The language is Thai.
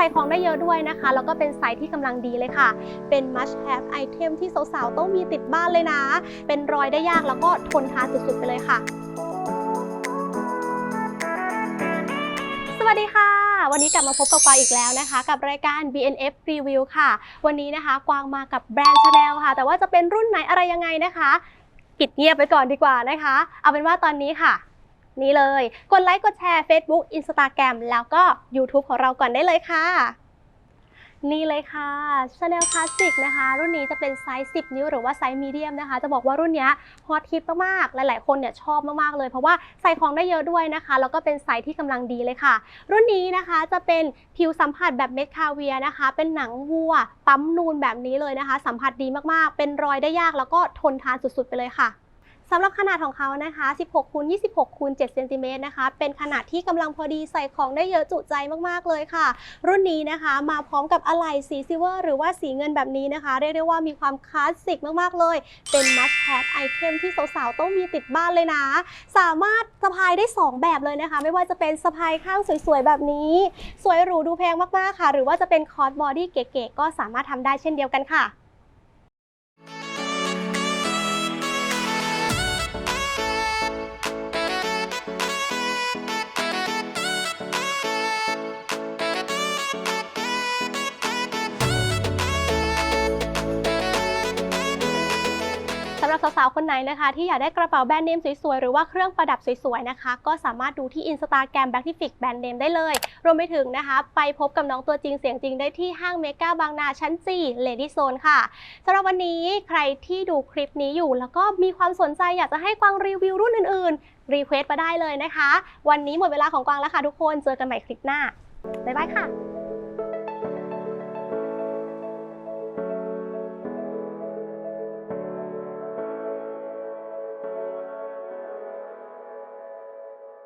ใส่ของได้เยอะด้วยนะคะ แล้วก็เป็นไซส์ที่กำลังดีเลยค่ะ เป็น must have item ที่สาวๆ ต้องมีติดบ้านเลยนะ เป็นรอยได้ยากแล้วก็ทนทานสุดๆ ไปเลยค่ะ สวัสดีค่ะวันนี้กลับมาพบกับกวางอีกแล้วนะคะ กับรายการ BNF Review ค่ะ วันนี้นะคะกวางมากับแบรนด์ Chanel ค่ะ แต่ว่าจะเป็นรุ่นไหนอะไรยังไงนะคะ ปิดเงียบไปก่อนดีกว่านะคะ เอาเป็นว่าตอนนี้ค่ะ นี่เลย กดไลค์กดแชร์ Facebook Instagram แล้วก็ YouTube ของเราก่อนได้เลยค่ะ นี่เลยค่ะ Chanel Classic นะคะ รุ่นนี้จะเป็นไซส์ 10 นิ้วหรือว่าไซส์มีเดียมนะคะ จะบอกว่ารุ่นนี้ฮอตฮิตมากๆ หลายๆ คนเนี่ยชอบมากๆเลย เพราะว่าใส่ของได้เยอะด้วยนะคะ แล้วก็เป็นไซส์ที่กำลังดีเลยค่ะ รุ่นนี้นะคะจะเป็นผิวสัมผัสแบบเม็ดคาเวียนะคะ เป็นหนังวัว ปั๊มนูนแบบนี้เลยนะคะ สัมผัสดีมากๆ เป็นรอยได้ยากแล้วก็ทนทานสุดๆ ไปเลยค่ะ สำหรับขนาดของเขานะคะ 16คูณ26คูณ7เซนติเมตรนะคะ เป็นขนาดที่กำลังพอดีใส่ของได้เยอะจุใจมากๆเลยค่ะ รุ่นนี้นะคะมาพร้อมกับอะไหล่สีซิเวอร์หรือว่าสีเงินแบบนี้นะคะ เรียกได้ว่ามีความคลาสสิกมากๆเลย เป็น must have item ที่สาวๆ ต้องมีติดบ้านเลยนะ สามารถสะพายได้ 2 แบบเลยนะคะ ไม่ว่าจะเป็นสะพายข้างสวยๆ แบบนี้ สวยหรูดูแพงมากๆค่ะ หรือว่าจะเป็นคอร์สบอดี้เก๋ๆก็สามารถทำได้เช่นเดียวกันค่ะ รับสาวๆ คนไหนนะคะ ที่อยากได้กระเป๋าแบรนด์เนมสวยๆ หรือว่าเครื่องประดับสวยๆ นะคะ ก็สามารถดูที่ Instagram b a c k t i f i c Brand Name ได้เลย รวมไปถึงนะคะ ไปพบกับน้องตัวจริงเสียงจริงได้ที่ห้างเมกาบางนาชั้น 4 Lady Zone ค่ะสำหรับวันนี้ใครที่ดูคลิปนี้อยู่ แล้วก็มีความสนใจอยากจะให้กวางรีวิวรุ่นอื่นๆ รีเควสต์มาได้เลยนะคะ วันนี้หมดเวลาของกวางแล้วค่ะทุกคน เจอกันใหม่คลิปหน้าบ๊ายบายค่ะ